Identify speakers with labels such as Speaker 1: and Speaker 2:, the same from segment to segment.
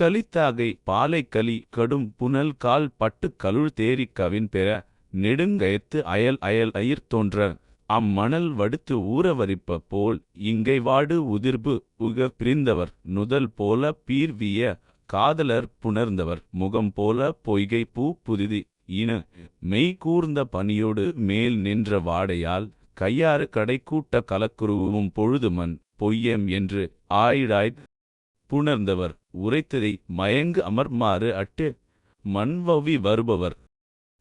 Speaker 1: கலித்தாகை பாலைக்கலி கடும் புனல் கால் பட்டு கலுழ் தேரி கவின் பெற நெடுங்கயத்து அயல் அயல் அயிர் தோன்ற. அம்மணல் வடுத்து ஊரவரிப்ப போல் இங்கை வாடு உதிர்பு உக பிரிந்தவர். நுதல் போல பீர்விய காதலர் புணர்ந்தவர். முகம் போல பொய்கை பூ புதிதி இன. மெய் கூர்ந்த பனியோடு மேல் நின்ற வாடையால் கையாறு கடைக்கூட்ட கலக்குருவும் பொழுதுமன். பொய்யம் என்று ஆயிடாய் புணர்ந்தவர் உரைத்ததை மயங்கு அமர்மாறு அட்டு மண்வவி வருபவர்.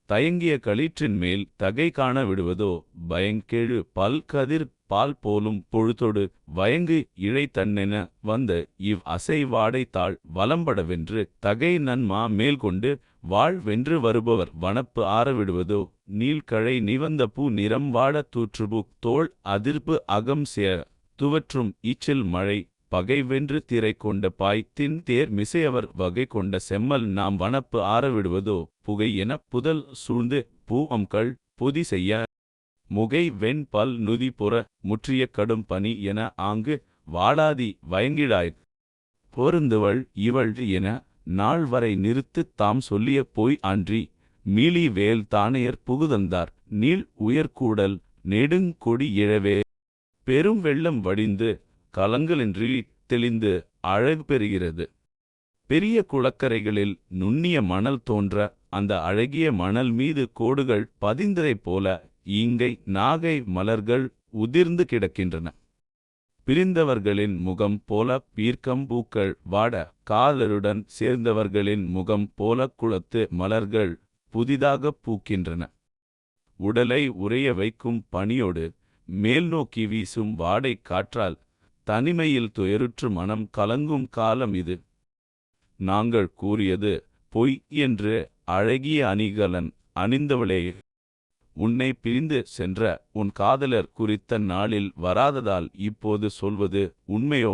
Speaker 1: தயங்கிய களிற்றின் மேல் தகை காண விடுவதோ பயங்கெழு பல் கதிர் பால் போலும் பொழுதொடு வயங்கு இழை தன்னென வந்த இவ் அசைவாடைத்தாள் வலம்படவென்று தகை நன்மா மேல் கொண்டு வாழ் வென்று வருபவர் வனப்பு ஆறவிடுவதோ நீள்கழை நிவந்த பூ நிறம் வாடத் தூற்றுபு தோள் அதிர்ப்பு அகம் சேர துவற்றும் ஈச்சல் மழை பகை வென்று திரை கொண்ட பாய்த்தின் தேர் மிசையவர் வகை கொண்ட செம்மல் நாம் வனப்பு ஆறவிடுவதோ? புகை எனப் புதல் சூழ்ந்து பூவம்கள் பொதி செய்ய. முகை வெண் பல் நுதி புற முற்றிய கடும் பனி என ஆங்கு வாடாதி வயங்கிடாய். பொருந்துவள் இவள் என நாள் வரை நிறுத்துத் தாம் சொல்லிய பொய் அன்றி மீளி வேல் தானையர் புகுதந்தார். நீள் உயர்கூடல் நெடுங்கொடி இழவே. பெரும் வெள்ளம் வடிந்து கலங்கலின்றி தெளிந்து அழகு பெறுகிறது. பெரிய குளக்கரைகளில் நுண்ணிய மணல் தோன்ற அந்த அழகிய மணல் மீது கோடுகள் பதிந்ததைப் போல ஈங்கை நாகை மலர்கள் உதிர்ந்து கிடக்கின்றன. பிரிந்தவர்களின் முகம் போல பீர்க்கம் பூக்கள் வாட காதலுடன் சேர்ந்தவர்களின் முகம் போல குளத்து மலர்கள் புதிதாக பூக்கின்றன. உடலை உறைய வைக்கும் பனியோடு மேல்நோக்கி வீசும் வாடை காற்றால் தனிமையில் துயருற்று மனம் கலங்கும் காலம் இது. நாங்கள் கூறியது பொய் என்று அழகிய அணிகலன் அணிந்தவளே. உன்னை பிரிந்து சென்ற உன் காதலர் குறித்த நாளில் வராததால் இப்போது சொல்வது உண்மையோ?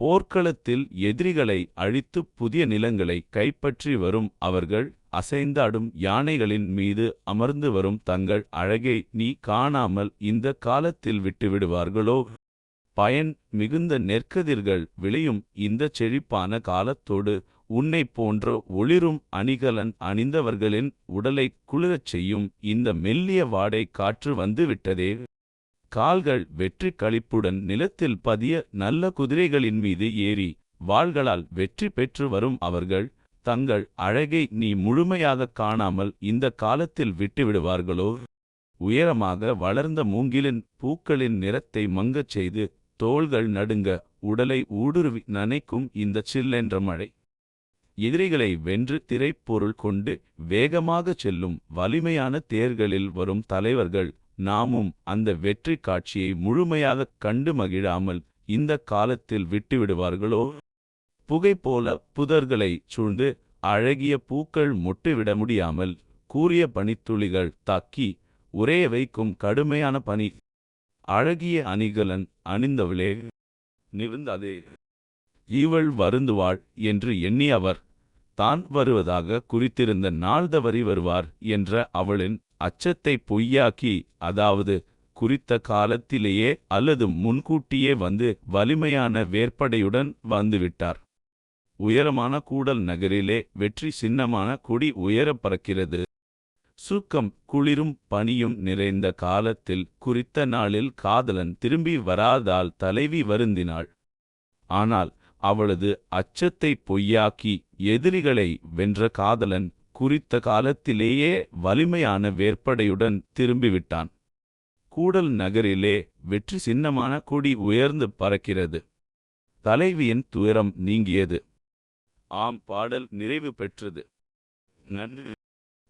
Speaker 1: போர்க்களத்தில் எதிரிகளை அழித்து புதிய நிலங்களை கைப்பற்றி வரும் அவர்கள் அசைந்தாடும் யானைகளின் மீது அமர்ந்து வரும் தங்கள் அழகை நீ காணாமல் இந்த காலத்தில் விட்டுவிடுவார்களோ? பயன் மிகுந்த நெற்கதிர்கள் விளையும் இந்த செழிப்பான காலத்தோடு உன்னை போன்ற ஒளிரும் அணிகலன் அணிந்தவர்களின் உடலை குளிரச் செய்யும் இந்த மெல்லிய வாடை காற்று வந்துவிட்டதே. கால்கள் வெற்றி களிப்புடன் நிலத்தில் பதிய நல்ல குதிரைகளின் மீது ஏறி வாள்களால் வெற்றி பெற்று வரும் அவர்கள் தங்கள் அழகை நீ முழுமையாகக் காணாமல் இந்த காலத்தில் விட்டுவிடுவார்களோ? உயரமாக வளர்ந்த மூங்கிலின் பூக்களின் நிறத்தை மங்கச் செய்து தோள்கள் நடுங்க உடலை ஊடுருவி நனைக்கும் இந்த சில்லென்ற மழை. எதிரிகளை வென்று திரைப்பொருள் கொண்டு வேகமாகச் செல்லும் வலிமையான தேர்களில் வரும் தலைவர்கள் நாமும் அந்த வெற்றி காட்சியை முழுமையாகக் கண்டு மகிழாமல் இந்த காலத்தில் விட்டுவிடுவார்களோ? புகை போல புதர்களை சூழ்ந்து அழகிய பூக்கள் மொட்டுவிட முடியாமல் கூறிய பனித்துளிகள் தாக்கி உரைய வைக்கும் கடுமையான பனி. அழகிய அணிகலன் அணிந்தவளே நிருந்தாதே. இவள் வருந்துவாள் என்று எண்ணி அவர் தான் வருவதாக குறித்திருந்த நாள்தவறி வருவார் என்ற அவளின் அச்சத்தை பொய்யாக்கி அதாவது குறித்த காலத்திலேயே அல்லது முன்கூட்டியே வந்து வலிமையான வேற்படையுடன் வந்துவிட்டார். உயரமான கூடல் நகரிலே வெற்றி சின்னமான கொடி உயரப் பறக்கிறது. சுக்கம் குளிரும் பனியும் நிறைந்த காலத்தில் குறித்த நாளில் காதலன் திரும்பி வராதால் தலைவி வருந்தினாள். ஆனால் அவளது அச்சத்தை பொய்யாக்கி எதிரிகளை வென்ற காதலன் குறித்த காலத்திலேயே வலிமையான வேற்படையுடன் திரும்பிவிட்டான். கூடல் நகரிலே வெற்றி சின்னமான கொடி உயர்ந்து பறக்கிறது. தலைவியின் துயரம் நீங்கியது. ஆம் பாடல் நிறைவு பெற்றது. நன்றி.